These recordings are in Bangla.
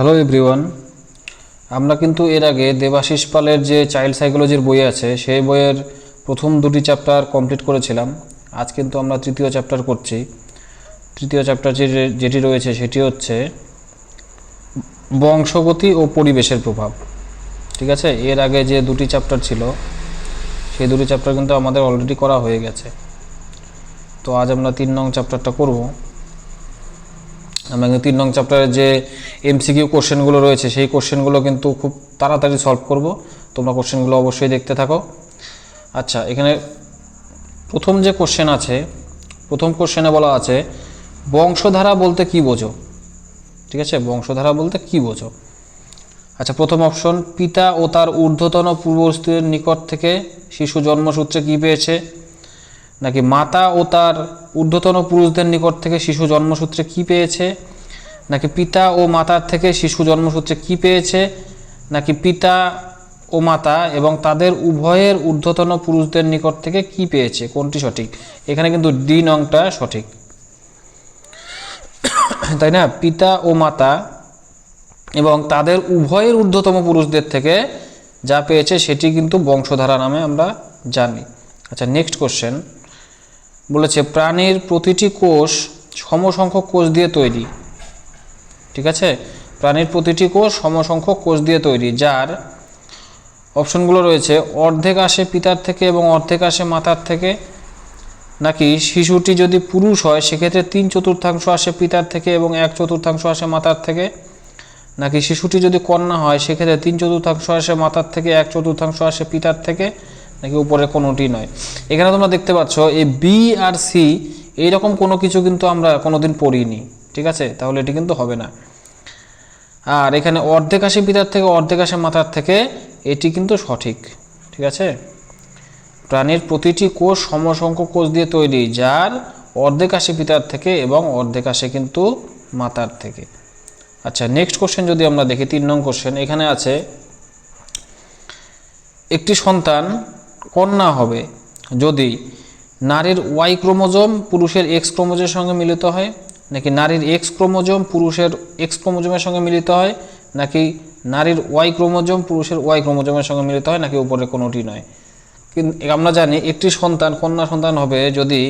হ্যালো এভরিওয়ান আমরা কিন্তু এর আগে দেবাশিস পালের যে চাইল্ড সাইকোলজির বই আছে, সেই বইয়ের প্রথম দুটি চ্যাপ্টার কমপ্লিট করেছিলাম। আজ কিন্তু আমরা তৃতীয় চ্যাপ্টার করছি। তৃতীয় চ্যাপ্টার যেটি রয়েছে, সেটি হচ্ছে বংশগতি ও পরিবেশের প্রভাব। ঠিক আছে? এর আগে যে দুটি চ্যাপ্টার ছিল, সেই দুটি চ্যাপ্টার কিন্তু আমাদের অলরেডি করা হয়ে গেছে। তো আজ আমরা তিন নং চ্যাপ্টারটা করব। কিন্তু তিন নং চ্যাপ্টারের যে এমসিকিউ কোশ্চেনগুলো রয়েছে, সেই কোশ্চেনগুলো কিন্তু খুব তাড়াতাড়ি সলভ করব। তোমরা কোশ্চেনগুলো অবশ্যই দেখতে থাকো। আচ্ছা এখানে প্রথম যে কোশ্চেন আছে, প্রথম কোশ্চেনে বলা আছে, বংশধারা বলতে কি বোঝো? ঠিক আছে? বংশধারা বলতে কি বোঝো? আচ্ছা প্রথম অপশন পিতা ও তার ঊর্ধ্বতন পূর্বস্থের নিকট থেকে শিশু জন্মসূত্রে কি পেয়েছে? নাকি মাতা ও তার ঊর্ধ্বতন পুরুষদের নিকট থেকে শিশু জন্মসূত্রে কি পেয়েছে? নাকি পিতা ও মাতার থেকে শিশু জন্মসূত্রে কি পেয়েছে? নাকি পিতা ও মাতা এবং তাদের উভয়ের ঊর্ধ্বতন পুরুষদের নিকট থেকে কি পেয়েছে? কোনটি সঠিক? এখানে কিন্তু ডি নংটা সঠিক। তাই না? পিতা ও মাতা এবং তাদের উভয়ের ঊর্ধ্বতম পুরুষদের থেকে যা পেয়েছে সেটি কিন্তু বংশধারা নামে আমরা জানি। আচ্ছা নেক্সট কোশ্চেন বলেছে, প্রাণীর প্রতিটি কোষ সমসংখ্যক কোষ দিয়ে তৈরি। ঠিক আছে? প্রাণীর প্রতিটি কোষ সমসংখ্যক কোষ দিয়ে তৈরি, যার অপশনগুলো রয়েছে, অর্ধেক আসে পিতার থেকে এবং অর্ধেক আসে মাতার থেকে। নাকি, শিশুটি যদি পুরুষ হয়, সেক্ষেত্রে তিন চতুর্থাংশ আসে পিতার থেকে এবং এক চতুর্থাংশ আসে মাতার থেকে। নাকি, শিশুটি যদি কন্যা হয়, সেক্ষেত্রে তিন চতুর্থাংশ আসে মাতার থেকে, এক চতুর্থাংশ আসে পিতার থেকে। নাকি উপরে কোনোটি নয়। এখানে তোমরা দেখতে পাচ্ছ, এই বি আর সি এইরকম কোনো কিছু কিন্তু আমরা কোনোদিন পড়িনি, ঠিক আছে? তাহলে এটি কিন্তু হবে না। আর এখানে অর্ধেক আসে পিতার থেকে, অর্ধেক আসে মাতার থেকে, এটি কিন্তু সঠিক, ঠিক আছে? প্রাণীর প্রতিটি কোষ সমসংখ্যক কোষ দিয়ে তৈরি, যার অর্ধেক আসে পিতার থেকে এবং অর্ধেক আসে কিন্তু মাতার থেকে। আচ্ছা নেক্সট কোশ্চেন যদি আমরা দেখি, তিন নং কোশ্চেন এখানে আছে, একটি সন্তান কন্যা হবে যদি নারীর ওয়াই ক্রোমোজোম পুরুষের এক্স ক্রোমোজোমের সঙ্গে মিলিত হয়, নাকি নারীর এক্স ক্রোমোজোম পুরুষের এক্স ক্রোমোজোমের সঙ্গে মিলিত হয়, নাকি নারীর ওয়াই ক্রোমোজোম পুরুষের ওয়াই ক্রোমোজোমের সঙ্গে মিলিত হয়, নাকি উপরে কোনোটি নয়? কিন্তু আমরা জানি একটি সন্তান, কন্যা সন্তান হবে যদি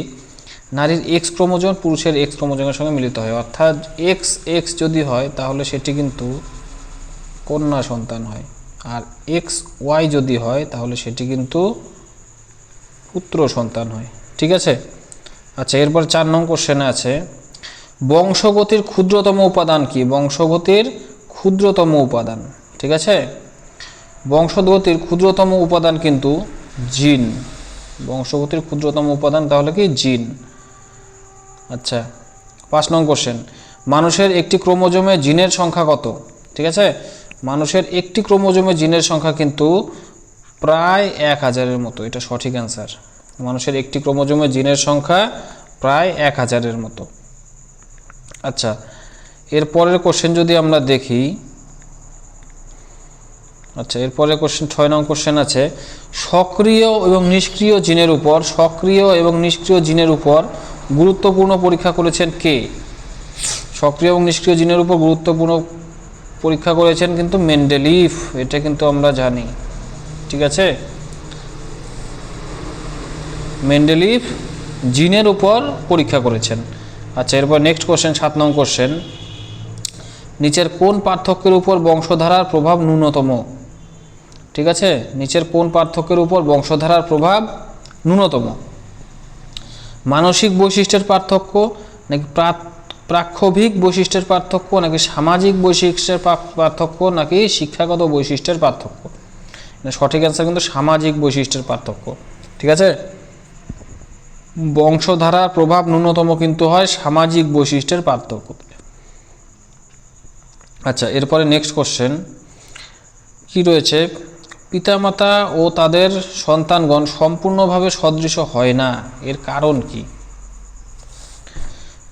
নারীর এক্স ক্রোমোজোম পুরুষের এক্স ক্রোমোজোমের সঙ্গে মিলিত হয়। অর্থাৎ এক্স এক্স যদি হয়, তাহলে সেটি কিন্তু কন্যা সন্তান হয়। আর এক্স ওয়াই যদি হয়, তাহলে সেটি কিন্তু পুত্র সন্তান হয়। ঠিক আছে? আচ্ছা এরপর চার নং কোশ্চেনে আছে, বংশগতির ক্ষুদ্রতম উপাদান কি? বংশগতির ক্ষুদ্রতম উপাদান। ঠিক আছে? বংশগতির ক্ষুদ্রতম উপাদান কিন্তু জিন। বংশগতির ক্ষুদ্রতম উপাদান তাহলে কি? জিন। আচ্ছা পাঁচ নং কোশ্চেন মানুষের একটি ক্রোমোজোমে জিনের সংখ্যা কত? ঠিক আছে? মানুষের একটি ক্রোমোজোমে জিনের সংখ্যা কিন্তু প্রায় এক হাজারের মতো, এটা সঠিক অ্যান্সার মানুষের একটি ক্রোমোজোমে জিনের সংখ্যা প্রায় এক হাজারের মতো। আচ্ছা এর পরের কোশ্চেন যদি আমরা দেখি আচ্ছা এরপরে কোশ্চেন ছয় নং কোশ্চেন আছে, সক্রিয় এবং নিষ্ক্রিয় জিনের উপর, সক্রিয় এবং নিষ্ক্রিয় জিনের উপর গুরুত্বপূর্ণ পরীক্ষা করেছেন কে? সক্রিয় এবং নিষ্ক্রিয় জিনের উপর গুরুত্বপূর্ণ পরীক্ষা করেছেন কিন্তু মেন্ডেলিফ, এটা কিন্তু আমরা জানি। ঠিক আছে? মেন্ডেলিফ জিনের উপর পরীক্ষা করেছেন। আচ্ছা এরপর নেক্সট কোশ্চেন সাত নং কোশ্চেন নিচের কোন পার্থক্যের উপর বংশধারার প্রভাব ন্যূনতম? ঠিক আছে? নিচের কোন পার্থক্যের উপর বংশধারার প্রভাব ন্যূনতম? মানসিক বৈশিষ্ট্যের পার্থক্য নাকি প্রা- প্রাক্ষবিক বৈশিষ্ট্যের পার্থক্য নাকি সামাজিক বৈশিষ্ট্যের পার্থক্য নাকি শিক্ষাগত বৈশিষ্ট্যের পার্থক্য? সঠিক অ্যান্সার কিন্তু সামাজিক বৈশিষ্ট্যের পার্থক্য। ঠিক আছে? বংশধারার প্রভাব ন্যূনতম কিন্তু হয় সামাজিক বৈশিষ্ট্যের পার্থক্য। আচ্ছা এরপরে নেক্সট কোশ্চেন কি রয়েছে? পিতামাতা ও তাদের সন্তানগণ সম্পূর্ণভাবে সদৃশ হয় না। এর কারণ কি?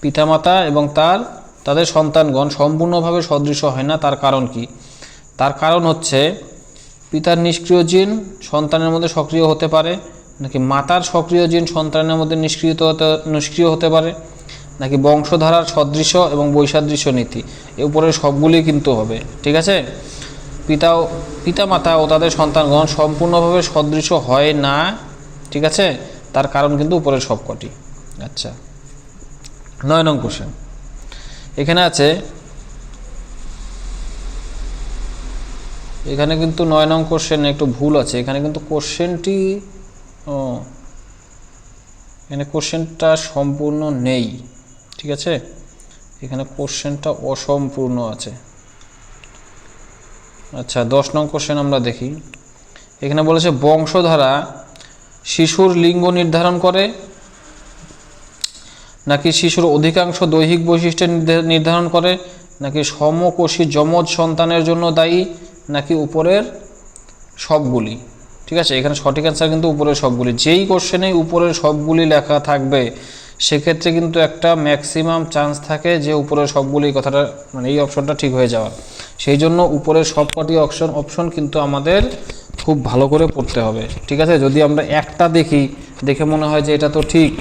পিতামাতা এবং তার, তাদের সন্তানগণ সম্পূর্ণভাবে সদৃশ হয় না। তার কারণ কি? তার কারণ হচ্ছে, পিতার নিষ্ক্রিয় জিন সন্তানের মধ্যে সক্রিয় হতে পারে, নাকি মাতার সক্রিয় জিন সন্তানের মধ্যে নিষ্ক্রিয় হতে নিষ্ক্রিয় হতে পারে, নাকি বংশধারার সদৃশ্য এবং বৈসাদৃশ্য নীতি। এ উপরের সবগুলি কিন্তু হবে। ঠিক আছে? পিতা পিতামাতা ও তাদের সন্তানগণ সম্পূর্ণভাবে সদৃশ্য হয় না। ঠিক আছে? তার কারণ কিন্তু উপরের সবকটি। আচ্ছা। নয় নং কোশ্চেন। এখানে আছে, এখানে কিন্তু নয় নং কোশ্চেন একটু ভুল আছে। এখানে কিন্তু কোশ্চেনটি, ও, এখানে কোশ্চেনটা সম্পূর্ণ নেই, ঠিক আছে? এখানে কোশ্চেনটা অসম্পূর্ণ আছে। আচ্ছা দশ নং কোশ্চেন আমরা দেখি। এখানে বলেছে, বংশধারা শিশুর লিঙ্গ নির্ধারণ করে নাকি শিশুর অধিকাংশ দৈহিক বৈশিষ্ট্য নির্ধা- নির্ধারণ করে? নাকি সমকোষী যমজ সন্তানের জন্য দায়ী? নাকি উপরের সবগুলি? ঠিক আছে, এখানে সঠিক অ্যান্সার কিন্তু উপরের সবগুলি। যেই কোশ্চেনে উপরের সবগুলি লেখা থাকবে, সেক্ষেত্রে কিন্তু একটা ম্যাক্সিমাম চান্স থাকে যে উপরের সবগুলি কথাটা মানে এই অপশনটা ঠিক হয়ে যাওয়ার। সেই জন্য উপরের সবকটি অপশন অপশন কিন্তু আমাদের খুব ভালো করে পড়তে হবে। ঠিক আছে, যদি আমরা একটা দেখি, দেখে মনে হয় যে এটা তো ঠিক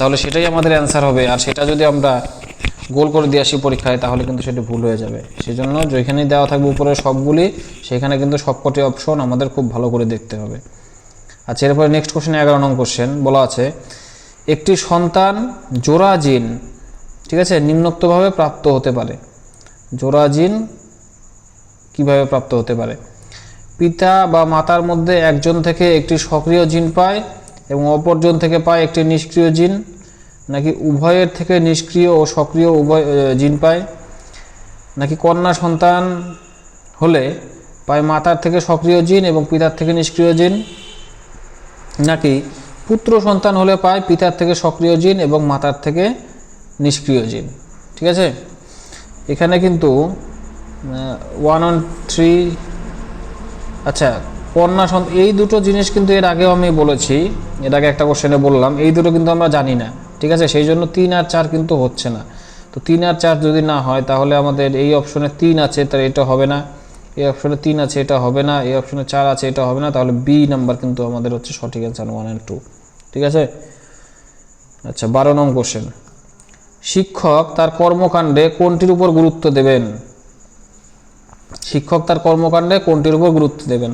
তাহলে সেটাই আমাদের অ্যান্সার হবে। আর সেটা যদি আমরা গোল করে দিয়ে আসি পরীক্ষায়, তাহলে কিন্তু সেটি ভুল হয়ে যাবে। সেই জন্য যেখানেই দেওয়া থাকবে উপরে সবগুলি, সেখানে কিন্তু সবকটি অপশন আমাদের খুব ভালো করে দেখতে হবে। আচ্ছা এরপরে নেক্সট কোশ্চেন এগারো নং কোশ্চেন বলা আছে, একটি সন্তান জোড়া জিন ঠিক আছে, নিম্নোক্তভাবে প্রাপ্ত হতে পারে। জোড়া জিন কীভাবে প্রাপ্ত হতে পারে? পিতা বা মাতার মধ্যে একজন থেকে একটি সক্রিয় জিন পায় এবং অপরজন থেকে পায় একটি নিষ্ক্রিয় জিন, নাকি উভয়ের থেকে নিষ্ক্রিয় ও সক্রিয় উভয় জিন পায়? নাকি কন্যা সন্তান হলে পায় মাতার থেকে সক্রিয় জিন এবং পিতার থেকে নিষ্ক্রিয় জিন? নাকি পুত্র সন্তান হলে পায় পিতার থেকে সক্রিয় জিন এবং মাতার থেকে নিষ্ক্রিয় জিন? ঠিক আছে? এখানে কিন্তু ওয়ান অন থ্রি আচ্ছা কন্যা সন্তান, এই দুটো জিনিস কিন্তু এর আগেও আমি বলেছি, এর আগে একটা কোশ্চেনে বললাম, এই দুটো কিন্তু আমরা জানি না, ঠিক আছে? সেই জন্য তিন আর চার কিন্তু হচ্ছে না। তো তিন আর চার যদি না হয়, তাহলে আমাদের এই অপশনে তিন আছে, তাহলে এটা হবে না। এই অপশনে তিন আছে, এটা হবে না। এই অপশনে চার আছে, এটা হবে না। তাহলে বি নাম্বার কিন্তু আমাদের হচ্ছে সঠিক অ্যান্সার ওয়ান অ্যান্ড টু ঠিক আছে? আচ্ছা বারো নং কোশ্চেন শিক্ষক তার কর্মকাণ্ডে কোনটির উপর গুরুত্ব দেবেন? শিক্ষক তার কর্মকাণ্ডে কোনটির উপর গুরুত্ব দেবেন?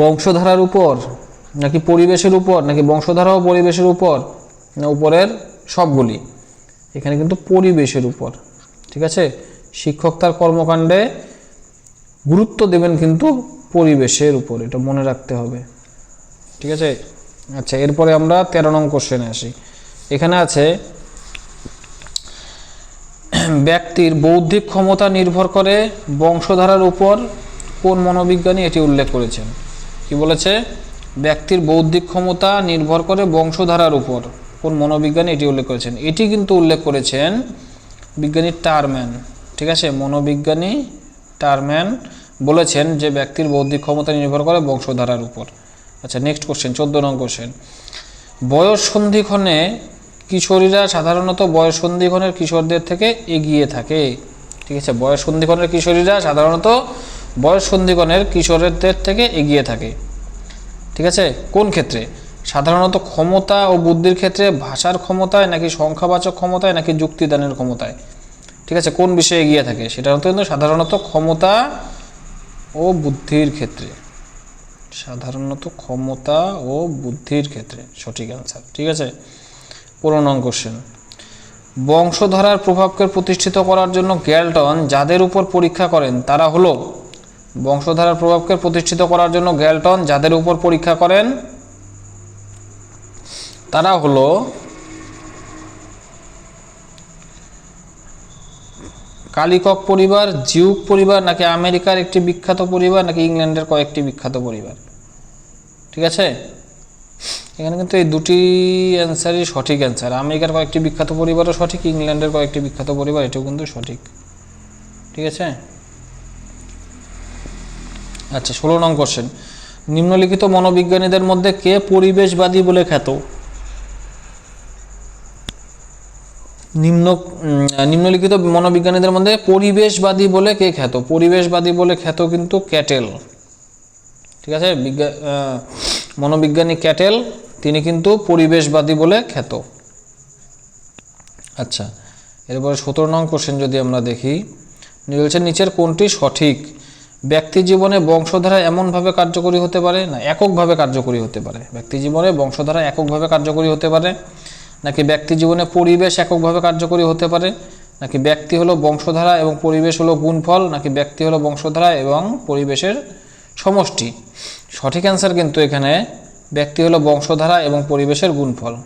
বংশধারার উপর নাকি পরিবেশের উপর, নাকি বংশধারা ও পরিবেশের উপর, না উপরের সবগুলি? এখানে কিন্তু পরিবেশের উপর, ঠিক আছে? শিক্ষক তার কর্মকাণ্ডে গুরুত্ব দেবেন কিন্তু পরিবেশের উপর, এটা মনে রাখতে হবে, ঠিক আছে? আচ্ছা এরপরে আমরা তেরো নং কোশ্চেনে আসি। এখানে আছে, ব্যক্তির বৌদ্ধিক ক্ষমতা নির্ভর করে বংশধারার উপর কোন মনোবিজ্ঞানী এটি উল্লেখ করেছেন? কি বলেছে? ব্যক্তির বৌদ্ধিক ক্ষমতা নির্ভর করে বংশধারার উপর। কোন মনোবিজ্ঞানী এটি উল্লেখ করেছেন? এটি কিন্তু উল্লেখ করেছেন বিজ্ঞানী টারম্যান। ঠিক আছে? মনোবিজ্ঞানী টারম্যান বলেছেন যে ব্যক্তির বৌদ্ধিক ক্ষমতা নির্ভর করে বংশধারার উপর। আচ্ছা নেক্সট কোশ্চেন চোদ্দ নং কোশ্চেন বয়স সন্ধিক্ষণে কিশোরীরা সাধারণত বয়স সন্ধিক্ষণের কিশোরদের থেকে এগিয়ে থাকে। ঠিক আছে? বয়স সন্ধিক্ষণের কিশোরীরা সাধারণত বয়স সন্ধিক্ষণের কিশোরদের থেকে এগিয়ে থাকে। ঠিক আছে? কোন ক্ষেত্রে? সাধারণত ক্ষমতা ও বুদ্ধির ক্ষেত্রে ভাষার ক্ষমতায় নাকি সংখ্যাবাচক ক্ষমতায় নাকি যুক্তিদানের ক্ষমতায়? ঠিক আছে? কোন বিষয়ে এগিয়ে থাকে? সেটা হতো কিন্তু সাধারণত ক্ষমতা ও বুদ্ধির ক্ষেত্রে। সাধারণত ক্ষমতা ও বুদ্ধির ক্ষেত্রে। সঠিক অ্যান্সার ঠিক আছে? পনেরো নং কোশ্চেন বংশধারার প্রভাবকে প্রতিষ্ঠিত করার জন্য গ্যালটন যাদের উপর পরীক্ষা করেন, তারা হলো বংশধারার প্রভাবকে প্রতিষ্ঠিত করার জন্য গ্যালটন যাদের উপর পরীক্ষা করেন, তারা হলো কালিকক পরিবার, জিউক পরিবার নাকি আমেরিকার একটি বিখ্যাত পরিবার নাকি ইংল্যান্ডের কয়েকটি বিখ্যাত পরিবার? ঠিক আছে? এখানে কিন্তু এই দুটি অ্যান্সারই সঠিক অ্যান্সার আমেরিকার কয়েকটি বিখ্যাত পরিবারও সঠিক, ইংল্যান্ডের কয়েকটি বিখ্যাত পরিবার, এটাও কিন্তু সঠিক। ঠিক আছে? আচ্ছা ষোলো নং কোশ্চেন নিম্নলিখিত মনোবিজ্ঞানীদের মধ্যে কে পরিবেশবাদী বলে খ্যাত? নিম্ন নিম্নলিখিত মনোবিজ্ঞানীদের মধ্যে পরিবেশবাদী বলে কে খ্যাত? পরিবেশবাদী বলে খ্যাত কিন্তু ক্যাটেল। ঠিক আছে? বিজ্ঞা মনোবিজ্ঞানী ক্যাটেল, তিনি কিন্তু পরিবেশবাদী বলে খ্যাত। আচ্ছা এরপরে সতেরো নং কোশ্চেন যদি আমরা দেখি বলছেন, নিচের কোনটি সঠিক? ব্যক্তি জীবনে বংশধারা এমনভাবে কার্যকরী হতে পারে না এককভাবে কার্যকরী হতে পারে? ব্যক্তি জীবনে বংশধারা এককভাবে কার্যকরী হতে পারে? নাকি ব্যক্তি জীবনে পরিবেশ এককভাবে কার্যকরী হতে পারে? নাকি ব্যক্তি হলো বংশধারা এবং পরিবেশ হলো গুণফল? নাকি ব্যক্তি হলো বংশধারা এবং পরিবেশের সমষ্টি? সঠিক অ্যান্সার কিন্তু এখানে ব্যক্তি হলো বংশধারা এবং পরিবেশের গুণফল।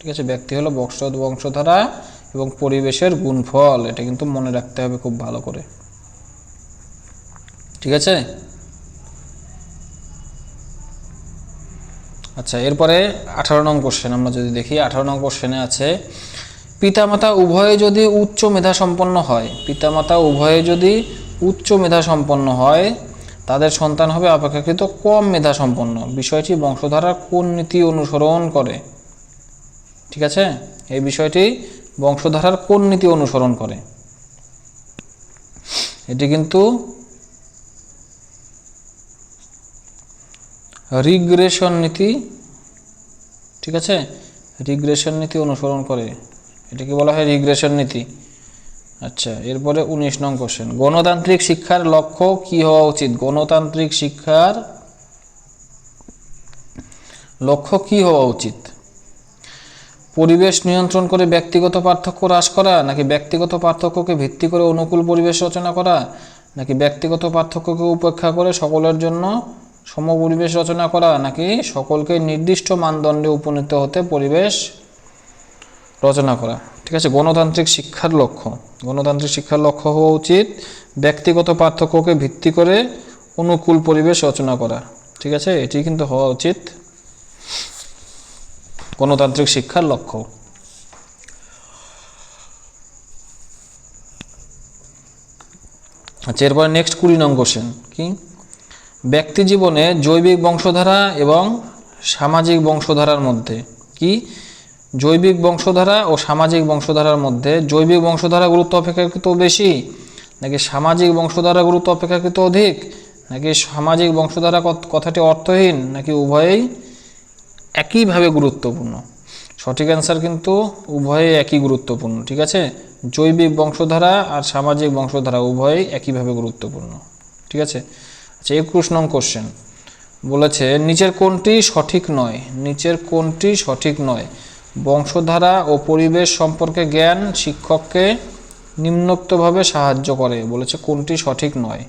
ঠিক আছে? ব্যক্তি হলো বংশ, বংশধারা এবং পরিবেশের গুণফল। এটা কিন্তু মনে রাখতে হবে খুব ভালো করে। ঠিক আছে? আচ্ছা এরপরে আঠারো নং কোশ্চেন আমরা যদি দেখি, আঠারো নং কোশ্চেনে আছে, পিতামাতা উভয়ে যদি উচ্চ মেধা সম্পন্ন হয়, পিতামাতা উভয়ে যদি উচ্চ মেধা সম্পন্ন হয়, তাদের সন্তান হবে অপেক্ষাকৃত কম মেধা সম্পন্ন। বিষয়টি বংশধারার কোন নীতি অনুসরণ করে? ঠিক আছে? এই বিষয়টি বংশধারার কোন নীতি অনুসরণ করে? এটি কিন্তু রিগ্রেশন নীতি, ঠিক আছে? রিগ্রেশন নীতি অনুসরণ করে। এটাকে বলা হয় রিগ্রেশন নীতি। আচ্ছা এরপরে উনিশ নং কোশ্চেন গণতান্ত্রিক শিক্ষার লক্ষ্য কি হওয়া উচিত? গণতান্ত্রিক শিক্ষার লক্ষ্য কি হওয়া উচিত? পরিবেশ নিয়ন্ত্রণ করে ব্যক্তিগত পার্থক্য হ্রাস করা, নাকি ব্যক্তিগত পার্থক্যকে ভিত্তি করে অনুকূল পরিবেশ রচনা করা, নাকি ব্যক্তিগত পার্থক্যকে উপেক্ষা করে সকলের জন্য সম পরিবেশ রচনা করা নাকি সকলকে নির্দিষ্ট মানদণ্ডে উপনীত হতে পরিবেশ রচনা করা? ঠিক আছে, গণতান্ত্রিক শিক্ষার লক্ষ্য। গণতান্ত্রিক শিক্ষার লক্ষ্য হওয়া উচিত ব্যক্তিগত পার্থক্যকে ভিত্তি করে অনুকূল পরিবেশ রচনা করা। ঠিক আছে, এটি কিন্তু হওয়া উচিত গণতান্ত্রিক শিক্ষার লক্ষ্য। আচ্ছা এরপরে নেক্সট কুড়ি নং কোশ্চেন কি? ব্যক্তি জীবনে জৈবিক বংশধারা এবং সামাজিক বংশধারার মধ্যে। কি? জৈবিক বংশধারা ও সামাজিক বংশধারার মধ্যে। জৈবিক বংশধারা গুরুত্ব অপেক্ষাকৃত বেশি নাকি সামাজিক বংশধারা গুরুত্ব অপেক্ষাকৃত অধিক? নাকি সামাজিক বংশধারা কথাটি অর্থহীন নাকি উভয়েই একইভাবে গুরুত্বপূর্ণ? সঠিক অ্যান্সার কিন্তু উভয়ে একই গুরুত্বপূর্ণ, ঠিক আছে? জৈবিক বংশধারা আর সামাজিক বংশধারা উভয়ই একইভাবে গুরুত্বপূর্ণ, ঠিক আছে? আচ্ছা একুশ নং কোশ্চেন বলেছে, নিচের কোনটি সঠিক নয়, নিচের কোনটি সঠিক নয়। বংশধারা ও পরিবেশ সম্পর্কে জ্ঞান শিক্ষককে নিম্নোক্তভাবে সাহায্য করে। বলেছে কোনটি সঠিক নয়।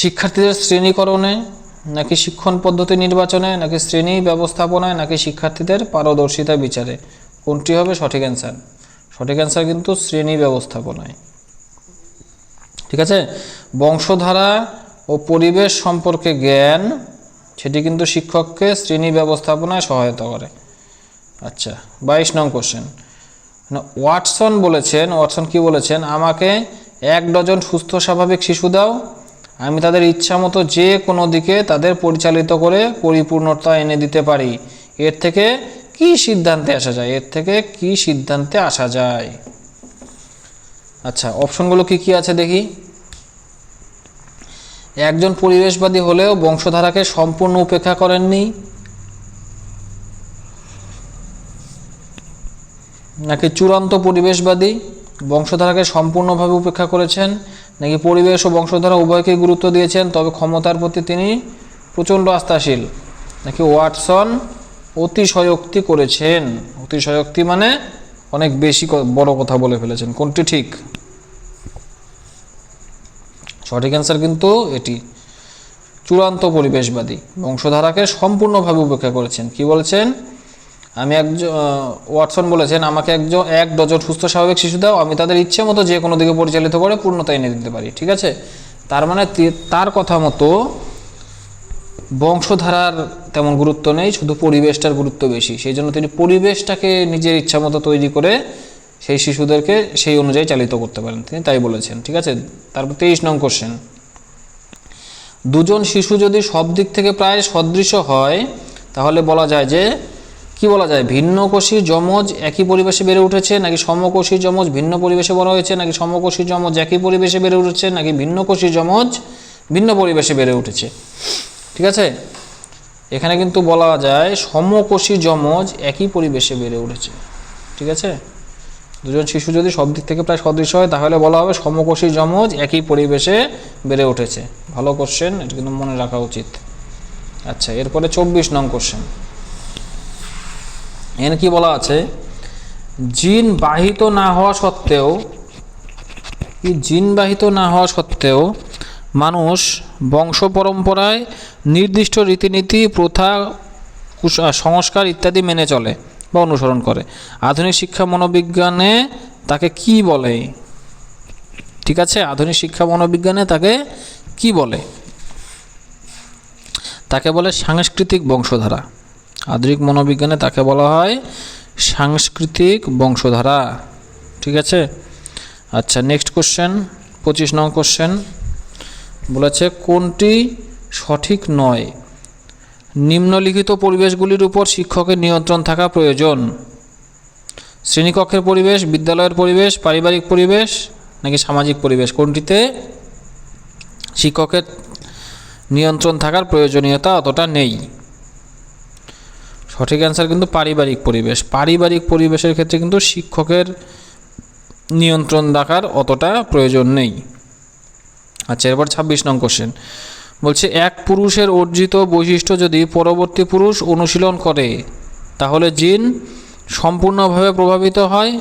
শিক্ষার্থীদের শ্রেণীকরণে নাকি শিক্ষণ পদ্ধতি নির্বাচনে, নাকি শ্রেণি ব্যবস্থাপনায়, নাকি শিক্ষার্থীদের পারদর্শিতা বিচারে? কোনটি হবে সঠিক অ্যান্সার সঠিক অ্যান্সার কিন্তু শ্রেণি ব্যবস্থাপনায়। ঠিক আছে? বংশধারা ও পরিবেশ সম্পর্কে জ্ঞান, সেটি কিন্তু শিক্ষককে শ্রেণি ব্যবস্থাপনায় সহায়তা করে। আচ্ছা বাইশ নং কোশ্চেন ওয়াটসন বলেছেন, ওয়াটসন কি বলেছেন? আমাকে এক ডজন সুস্থ স্বাভাবিক শিশু দাও, আমি তাদের ইচ্ছা মতো যে কোনো দিকে তাদের পরিচালিত করে পরিপূর্ণতা এনে দিতে পারি। এর থেকে কি সিদ্ধান্তে আসা যায়? এর থেকে কি সিদ্ধান্তে আসা যায়? আচ্ছা অপশনগুলো কি কি আছে দেখি? একজন পরিবেশবাদী হলেও বংশধারাকে সম্পূর্ণ উপেক্ষা করেননি। নাকি চূড়ান্ত পরিবেশবাদী বংশধারাকে সম্পূর্ণভাবে উপেক্ষা করেছেন? নাকি পরিবেশ ও বংশধারা উভয়কে গুরুত্ব দিয়েছেন, তবে ক্ষমতার প্রতি তিনি প্রচণ্ড আস্থাশীল? নাকি ওয়াটসন অতিশয়োক্তি করেছেন? অতিশয়োক্তি মানে অনেক বেশি বড় কথা বলে ফেলেছেন। কোনটি ঠিক? সঠিক অ্যান্সার কিন্তু এটি। চূড়ান্ত পরিবেশবাদী, বংশধারাকে সম্পূর্ণভাবে উপেক্ষা করেছেন। কি বলছেন? আমি একজন ওয়াটসন বলেছেন, আমাকে একজন, এক ডজন সুস্থ স্বাভাবিক শিশু দাও, আমি তাদের ইচ্ছে মতো যে কোনো দিকে পরিচালিত করে পূর্ণতা এনে দিতে পারি। ঠিক আছে? তার মানে তার কথা মতো বংশধারার তেমন গুরুত্ব নেই, শুধু পরিবেশটার গুরুত্ব বেশি। সেই জন্য তিনি পরিবেশটাকে নিজের ইচ্ছা মতো তৈরি করে সেই শিশুদেরকে সেই অনুযায়ী চালিত করতে পারেন। তিনি তাই বলেছেন, ঠিক আছে? তারপর তেইশ নং কোশ্চেন দুজন শিশু যদি সব দিক থেকে প্রায় সদৃশ হয়, তাহলে বলা যায় যে, কি বলা যায়? ভিন্নকোষী যমজ একই পরিবেশে বেড়ে উঠেছে, নাকি সমকোষী যমজ ভিন্ন পরিবেশে বড় হয়েছে, নাকি সমকোষী যমজ একই পরিবেশে বেড়ে উঠেছে, নাকি ভিন্নকোষী যমজ ভিন্ন পরিবেশে বেড়ে উঠেছে? ঠিক আছে? এখানে কিন্তু বলা যায় সমকোষী যমজ একই পরিবেশে বেড়ে উঠেছে। ঠিক আছে? দুজন শিশু যদি সব দিক থেকে প্রায় সদৃশ হয়, তাহলে বলা হবে সমকোষী যমজ একই পরিবেশে বেড়ে উঠেছে। ভালো কোশ্চেন এটা কিন্তু মনে রাখা উচিত। আচ্ছা এরপরে চব্বিশ নং কোশ্চেন এখানে কি বলা আছে? জিন বাহিত না হওয়া সত্ত্বেও কি জিন বাহিত না হওয়া সত্ত্বেও মানুষ বংশ পরম্পরায় নির্দিষ্ট রীতিনীতি, প্রথা সংস্কার ইত্যাদি মেনে চলে বা অনুসরণ করে। আধুনিক শিক্ষা মনোবিজ্ঞানে তাকে কি বলে? ঠিক আছে? আধুনিক শিক্ষা মনোবিজ্ঞানে তাকে কি বলে? তাকে বলে সাংস্কৃতিক বংশধারা। আধুনিক মনোবিজ্ঞানে তাকে বলা হয় সাংস্কৃতিক বংশধারা। ঠিক আছে? আচ্ছা নেক্সট কোশ্চেন পঁচিশ নং কোশ্চেন বলেছে, কোনটি সঠিক নয়? নিম্নলিখিত পরিবেশগুলির উপর শিক্ষকের নিয়ন্ত্রণ থাকা প্রয়োজন। শ্রেণীকক্ষের পরিবেশ, বিদ্যালয়ের পরিবেশ, পারিবারিক পরিবেশ নাকি সামাজিক পরিবেশ? কোনটিতে শিক্ষকের নিয়ন্ত্রণ থাকার প্রয়োজনীয়তা অতটা নেই। সঠিক অ্যান্সার কিন্তু পারিবারিক পরিবেশ। পারিবারিক পরিবেশের ক্ষেত্রে কিন্তু শিক্ষকের নিয়ন্ত্রণ রাখার অতটা প্রয়োজন নেই। আচ্ছা এরপর ছাব্বিশ নং কোশ্চেন বলছে, এক পুরুষের অর্জিত বৈশিষ্ট্য যদি পরবর্তী পুরুষ অনুশীলন করে, তাহলে জিন সম্পূর্ণভাবে প্রভাবিত হয়?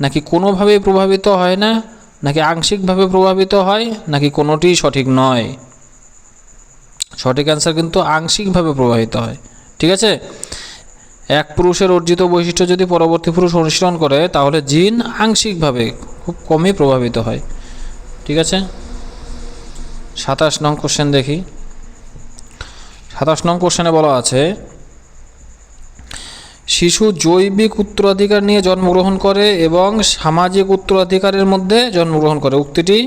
নাকি কোনোভাবেই প্রভাবিত হয় না? নাকি আংশিকভাবে প্রভাবিত হয়? নাকি কোনোটিই সঠিক নয়? সঠিক অ্যান্সার কিন্তু আংশিকভাবে প্রভাবিত হয়। ঠিক আছে? এক পুরুষের অর্জিত বৈশিষ্ট্য যদি পরবর্তী পুরুষ অনুশীলন করে, তাহলে জিন আংশিকভাবে খুব কমই প্রভাবিত হয়। ঠিক আছে? সাতাশ নং কোশ্চেন দেখি। সাতাশ নং কোশ্চেনে বলা আছে, শিশু জৈবিক উত্তরাধিকার নিয়ে জন্মগ্রহণ করে এবং সামাজিক উত্তরাধিকারের মধ্যে জন্মগ্রহণ করে। উক্তিটি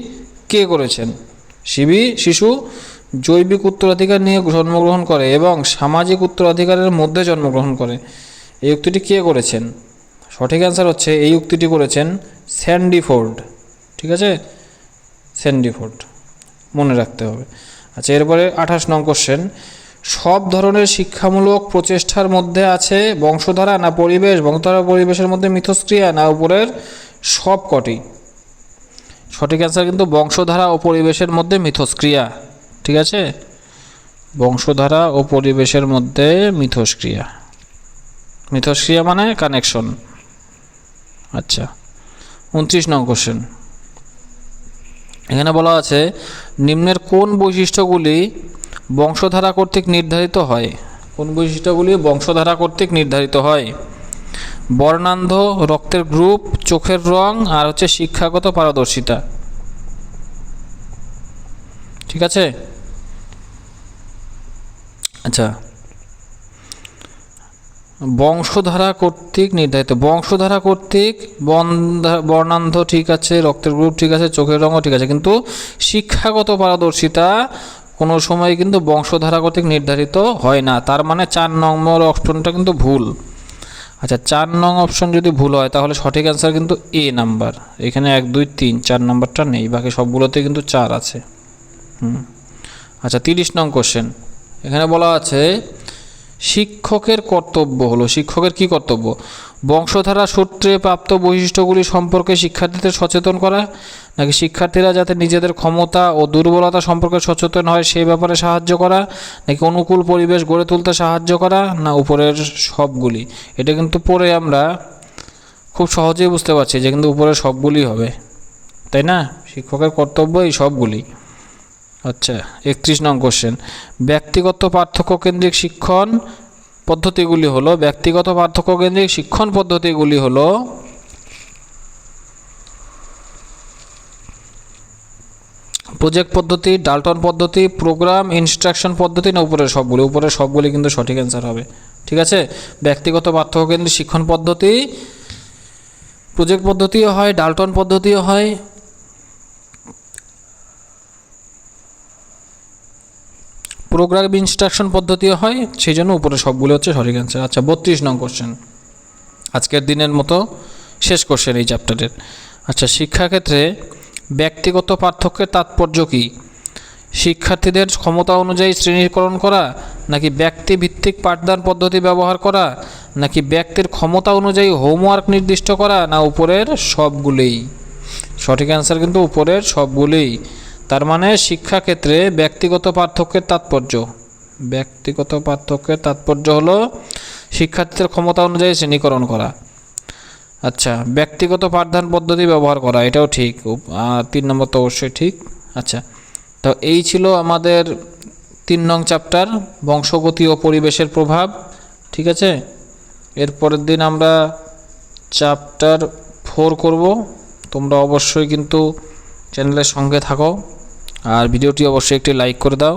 কে করেছেন? শিবি, শিশু জৈবিক উত্তরাধিকার নিয়ে জন্মগ্রহণ করে এবং সামাজিক উত্তরাধিকারের মধ্যে জন্মগ্রহণ করে। এই উক্তিটি কে করেছেন? সঠিক অ্যান্সার হচ্ছে, এই উক্তিটি করেছেন স্যান্ডি ফোর্ড। ঠিক আছে? Sandy Ford. মনে রাখতে হবে। আচ্ছা এরপরে আঠাশ নং কোশ্চেন সব ধরনের শিক্ষামূলক প্রচেষ্টার মধ্যে আছে বংশধারা না পরিবেশ? বংশধারা পরিবেশের মধ্যে মিথস্ক্রিয়া না উপরের সব কটি? সঠিক অ্যান্সার কিন্তু বংশধারা ও পরিবেশের মধ্যে মিথস্ক্রিয়া। ঠিক আছে? বংশধারা ও পরিবেশের মধ্যে মিথস্ক্রিয়া। মিথস্ক্রিয়া মানে কানেকশন আচ্ছা উনত্রিশ নং কোশ্চেন এখানে বলা আছে, নিম্নের কোন বৈশিষ্ট্যগুলি বংশধারা কর্তৃক নির্ধারিত হয়? কোন বৈশিষ্ট্যগুলি বংশধারা কর্তৃক নির্ধারিত হয়? বর্ণান্ধ, রক্তের গ্রুপ, চোখের রং, আর হচ্ছে শিক্ষাগত পারদর্শিতা। ঠিক আছে? আচ্ছা বংশধারা কর্তৃক নির্ধারিত, বংশধারা কর্তৃক বর্ণান্ধ ঠিক আছে, রক্তের গ্রুপ ঠিক আছে, চোখের রঙও ঠিক আছে, কিন্তু শিক্ষাগত পারদর্শিতা কোনো সময় কিন্তু বংশধারা কর্তৃক নির্ধারিত হয় না। তার মানে চার নম্বর অপশনটা কিন্তু ভুল। আচ্ছা চার নং অপশন যদি ভুল হয়, তাহলে সঠিক অ্যান্সার কিন্তু এ নাম্বার এখানে এক, দুই, তিন, চার নাম্বারটা নেই, বাকি সবগুলোতে কিন্তু চার আছে। হুম। আচ্ছা তিরিশ নং কোশ্চেন এখানে বলা আছে শিক্ষকের কর্তব্য হলো, শিক্ষকের কি কর্তব্য? বংশধারা সূত্রে প্রাপ্ত বৈশিষ্ট্যগুলি সম্পর্কে শিক্ষার্থীদের সচেতন করা, নাকি শিক্ষার্থীরা যাতে নিজেদের ক্ষমতা ও দুর্বলতা সম্পর্কে সচেতন হয় সেই ব্যাপারে সাহায্য করা, নাকি অনুকূল পরিবেশ গড়ে তুলতে সাহায্য করা? না, উপরের সবগুলি। এটা কিন্তু পরে আমরা খুব সহজেই বুঝতে পারছি যে কিন্তু উপরের সবগুলি হবে। তাই না? শিক্ষকের কর্তব্য এই সবগুলি। আচ্ছা একত্রিশ নং কোশ্চেন ব্যক্তিগত পার্থক্য কেন্দ্রিক শিক্ষণ পদ্ধতিগুলি হলো, ব্যক্তিগত পার্থক্য কেন্দ্রিক শিক্ষণ পদ্ধতিগুলি হলো প্রজেক্ট পদ্ধতি ডাল্টন পদ্ধতি প্রোগ্রাম ইনস্ট্রাকশন পদ্ধতি, না উপরের সবগুলি? উপরের সবগুলি কিন্তু সঠিক অ্যান্সার হবে। ঠিক আছে? ব্যক্তিগত পার্থক্য কেন্দ্রিক শিক্ষণ পদ্ধতি প্রজেক্ট পদ্ধতিও হয় ডাল্টন পদ্ধতিও হয় প্রোগ্রাম ইনস্ট্রাকশন পদ্ধতিও হয় সেই জন্য উপরে সবগুলো হচ্ছে সঠিক অ্যান্সার আচ্ছা বত্রিশ নং কোশ্চেন আজকের দিনের মতো শেষ কোশ্চেন এই চ্যাপ্টারের আচ্ছা শিক্ষাক্ষেত্রে ব্যক্তিগত পার্থক্যের তাৎপর্য কী? শিক্ষার্থীদের ক্ষমতা অনুযায়ী শ্রেণীকরণ করা, নাকি ব্যক্তিভিত্তিক পাঠদান পদ্ধতি ব্যবহার করা, নাকি ব্যক্তির ক্ষমতা অনুযায়ী হোমওয়ার্ক নির্দিষ্ট করা, না উপরের সবগুলোই? সঠিক অ্যান্সার কিন্তু উপরের সবগুলোই। তার মানে শিক্ষাক্ষেত্রে ব্যক্তিগত পার্থক্যের তাৎপর্য। ব্যক্তিগত পার্থক্যের তাৎপর্য হলো শিক্ষার্থীদের ক্ষমতা অনুযায়ী শ্রেণীকরণ করা। আচ্ছা ব্যক্তিগত পাঠদান পদ্ধতি ব্যবহার করা, এটাও ঠিক। তিন নম্বর তো অবশ্যই ঠিক। আচ্ছা তো এই ছিল আমাদের তিন নং চ্যাপ্টার বংশগতি ও পরিবেশের প্রভাব, ঠিক আছে? এর পরের দিন আমরা চ্যাপ্টার ফোর করব। তোমরা অবশ্যই কিন্তু চ্যানেলের সঙ্গে থাকো। আর ভিডিওটি অবশ্যই একটি লাইক করে দাও।